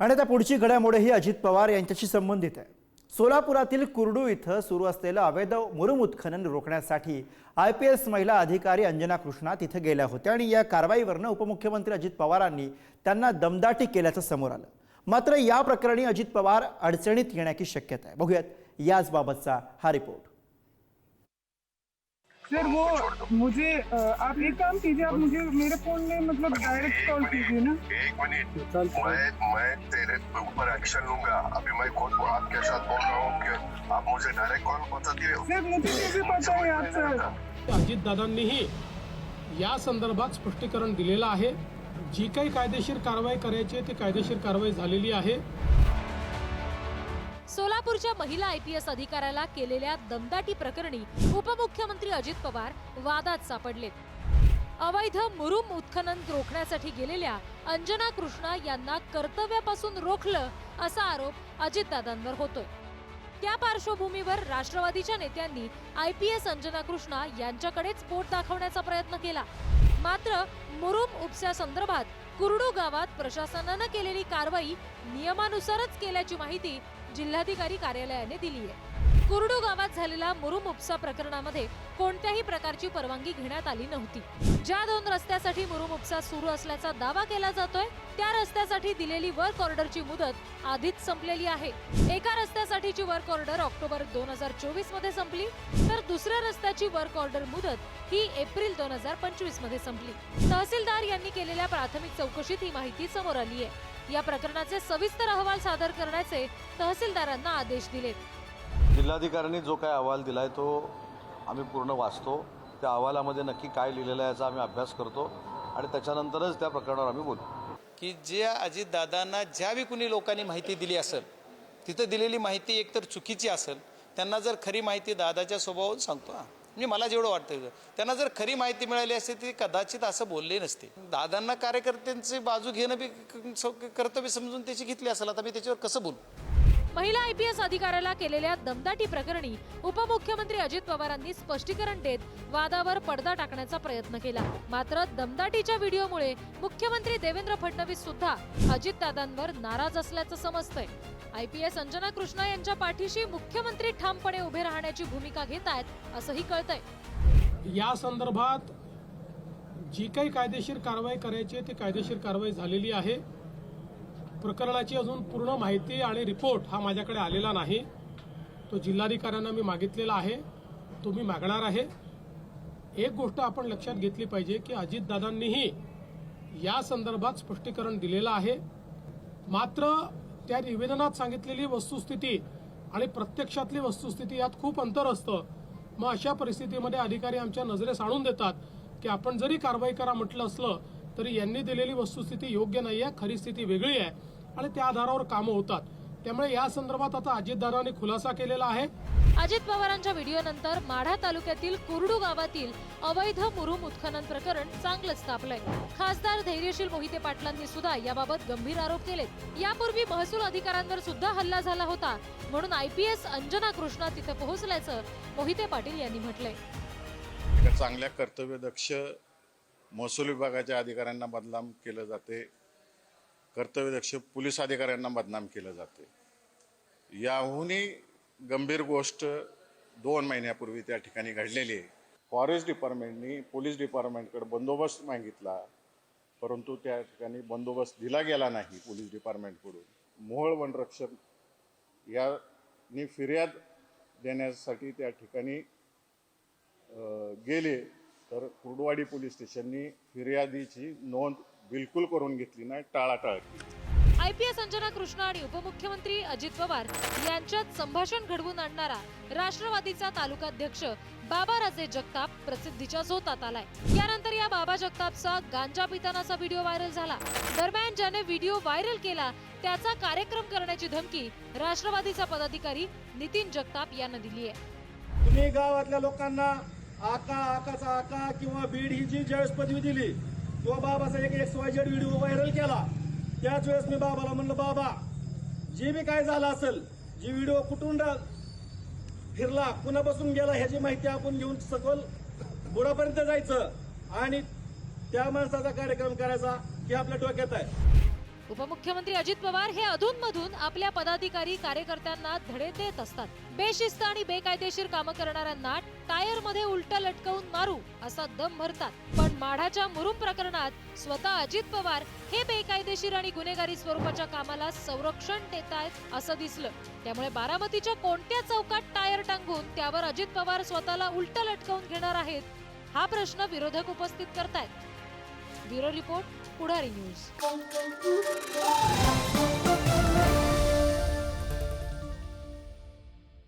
आणि आता पुढची घडामोडही अजित पवार यांच्याशी संबंधित आहे. सोलापुरातील कुर्डू इथं सुरू असलेलं अवैध मुरुम उत्खनन रोखण्यासाठी आय पी एस महिला अधिकारी अंजना कृष्णा तिथे गेल्या होत्या आणि या कारवाईवरनं उपमुख्यमंत्री अजित पवारांनी त्यांना दमदाटी केल्याचं समोर आलं. मात्र या प्रकरणी अजित पवार अडचणीत येण्याची शक्यता आहे. बघूयात याचबाबतचा हा रिपोर्ट. सर वो मुझे आप एक काम कीजिए आप मुझे मेरे फोन में मतलब डायरेक्ट कॉल कीजिए ना। एक मिनट मैं मैं तेरे ऊपर एक्शन लूंगा। अभी मैं खुद आपके साथ बोल रहा हूँ कि आप मुझे डायरेक्ट कॉल बता दिए सर मुझे ये भी पता है आप सर। अजितदादांनीही या संदर्भात स्पष्टीकरण दिलेलं आहे. जी काही कायदेशीर कारवाई करायची आहे ती कायदेशीर कारवाई झालेली आहे. सोलापूरच्या महिला आय पी एस अधिकाऱ्याला केलेल्या दमदाटी प्रकरणी उपमुख्यमंत्री अजित पवार वादात सापडलेत. अवैध मुरुम उत्खनन रोखण्यासाठी गेलेल्या अंजना कृष्णा यांना कर्तव्यापासून रोखलं असा आरोप अजितदादांवर होतोय. त्या पार्श्वभूमीवर राष्ट्रवादीच्या नेत्यांनी I P S Anjana Krishna यांच्याकडेच पोट दाखवण्याचा प्रयत्न केला. मात्र मुरुम उपस्या संदर्भात कुरडू गावात प्रशासनानं केलेली कारवाई नियमानुसारच केल्याची माहिती जिल्हाधिकारी कार्यालयाने दिली आहे. कुरडू गावात झालेल्या मुरुम उपसा प्रकरणामध्ये कोणत्याही प्रकारची परवानगी घेण्यात आली नव्हती. ज्या दोन रस्त्यासाठी मुरुम उपसा सुरू असल्याचा दावा केला जातोय त्या रस्त्यासाठी दिलेली वर्क ऑर्डरची मुदत आधीच संपलेली आहे. एका रस्त्यासाठीची वर्क ऑर्डर ऑक्टोबर दोन हजार चोवीसमध्ये संपली तर दुसऱ्या रस्त्याची वर्क ऑर्डर मुदत ही एप्रिल दोन हजार पंचवीसमध्ये संपली. तहसीलदार यांनी केलेल्या प्राथमिक चौकशीत ही माहिती समोर आली आहे. या प्रकरणाचे सविस्तर अहवाल सादर करण्याचे तहसीलदारांना आदेश दिलेत. जिल्हाधिकाऱ्यांनी जो काय अहवाल दिला आहे तो आम्ही पूर्ण वाचतो. त्या अहवालामध्ये नक्की काय लिहिलेलं आहे याचा आम्ही अभ्यास करतो आणि त्याच्यानंतरच त्या प्रकरणावर आम्ही बोलू की ज्या अजितदादांना ज्यावेळी कुणी लोकांनी माहिती दिली असेल तिथं दिलेली माहिती एकतर चुकीची असेल त्यांना जर खरी माहिती दादाच्या स्वभावावरून सांगतो हा. म्हणजे मला जेवढं वाटतं त्यांना जर खरी माहिती मिळाली असते ती कदाचित असं बोलले नसते. दादांना कार्यकर्त्यांची बाजू घेणं बी क- कर्तव्य समजून त्याची घेतली असेल आता मी त्याच्यावर कसं बोलू? महिला आय पी एस अधिकाऱ्याला केलेल्या दमदाटी प्रकरणी उपमुख्यमंत्री अजित पवारांनी स्पष्टीकरण देत वादावर पडदा टाकण्याचा प्रयत्न केला. मात्र दमदाटीच्या व्हिडिओमुळे मुख्यमंत्री देवेंद्र फडणवीस सुद्धा अजितदादांवर नाराज असल्याचं समजतंय. I P S Anjana Krishna यांच्या पाठीशी मुख्यमंत्री ठामपणे उभे राहण्याची भूमिका घेत आहेत असंही कळतंय. या संदर्भात जी काही कायदेशीर कारवाई करायची आहे ती कायदेशीर कारवाई झालेली आहे. प्रकरणाची अजून पूर्ण माहिती आणि रिपोर्ट हा माझ्याकडे आलेला नाही. तो जिल्हाधिकाऱ्यांना मी मागितलेला आहे. तो मी मागणार आहे. एक गोष्ट आपण लक्षात घेतली पाहिजे की अजितदादांनीही या संदर्भात स्पष्टीकरण दिलेलं आहे. मात्र त्या निवेदनात सांगितलेली वस्तुस्थिती आणि प्रत्यक्षातली वस्तुस्थिती यात खूप अंतर असतं. मग अशा परिस्थितीमध्ये अधिकारी आमच्या नजरेस आणून देतात की आपण जरी कारवाई करा म्हटलं असलं तरी यांनी दिलेली वस्तुस्थिती योग्य नाही आहे खरी स्थिती वेगळी आहे आणि त्या आधारावर कामं होतात. त्यामुळे या संदर्भात आता अजितदादांनी खुलासा केलेला आहे. अजित पवारांच्या व्हिडिओनंतर माढा तालुक्यातील कुरडू गावातील अवैध मुरुम उत्खनन प्रकरण चांगलंच तापलंय. खासदार धैर्यशील मोहिते पाटलांनी सुद्धा याबाबत गंभीर आरोप केलेत. यापूर्वी महसूल अधिकाऱ्यांवर सुद्धा हल्ला झाला होता. म्हणून आयपीएस अंजना कृष्णा तिथे पोहोचल्याचं मोहिते पाटील यांनी म्हटलंय. चांगल्या कर्तव्यदक्ष महसूल विभागाच्या अधिकाऱ्यांना बदनाम केलं जाते. कर्तव्यदक्ष पोलीस अधिकाऱ्यांना बदनाम केलं जाते याहूनही गंभीर गोष्ट दोन महिन्यापूर्वी त्या ठिकाणी घडलेली आहे. फॉरेस्ट डिपार्टमेंटनी पोलीस डिपार्टमेंटकडे बंदोबस्त मागितला परंतु त्या ठिकाणी बंदोबस्त दिला गेला नाही पोलीस डिपार्टमेंटकडून. मोहोळ वनरक्षक यांनी फिर्याद देण्यासाठी त्या ठिकाणी गेले तर कुर्डवाडी पोलीस स्टेशननी फिर्यादीची नोंद बिलकुल करून घेतली नाही टाळाटाळ केली. आयपीएस अंजना कृष्णा आणि उपमुख्यमंत्री अजित पवार यांच्यात संभाषण घडवून आणणारा राष्ट्रवादीचा तालुकाध्यक्ष बाबाराजे जगताप प्रसिद्धीच्या झोतात आलाय. यानंतर या बाबा जगतापचा गांजा पितानाचा व्हिडिओ व्हायरल झाला. दरम्यान ज्याने व्हिडिओ व्हायरल केला त्याचा कार्यक्रम करण्याची धमकी राष्ट्रवादीचा पदाधिकारी नितीन जगताप यानं दिली आहे. तुम्ही गावातल्या लोकांना आका आकाचा आका किंवा बीड ही जी ज्यावेळेस पदवी दिली किंवा बाबाचा एक X Y Z video viral केला. त्याच वेळेस मी बाबाला म्हणलं बाबा जे बी काय झालं असेल जी व्हिडिओ कुठून रा- फिरला कुणापासून गेला ह्याची माहिती आपण घेऊन सखोल बुडापर्यंत जायचं आणि त्या माणसाचा कार्यक्रम करायचा हे आपल्या डोक्यात आहे. उपमुख्यमंत्री अजित पवार हे अधूनमधून आपल्या पदाधिकारी कार्यकर्त्यांना धडे देत असतात. बेशिस्त आणि बेकायदेशीर कामं करणाऱ्यांना टायरमध्ये उलट लटकवून मारू असा दम भरतात. पण माढाच्या मुरुम प्रकरणात स्वतः अजित पवार हे बेकायदेशीर आणि गुन्हेगारी स्वरूपाच्या कामाला संरक्षण देत आहेत असं दिसलं. त्यामुळे बारामतीच्या कोणत्या चौकात टायर टांगून त्यावर अजित पवार स्वतःला उलट लटकवून घेणार आहेत हा प्रश्न विरोधक उपस्थित करतायत. ब्युरो रिपोर्ट पुढारी न्यूज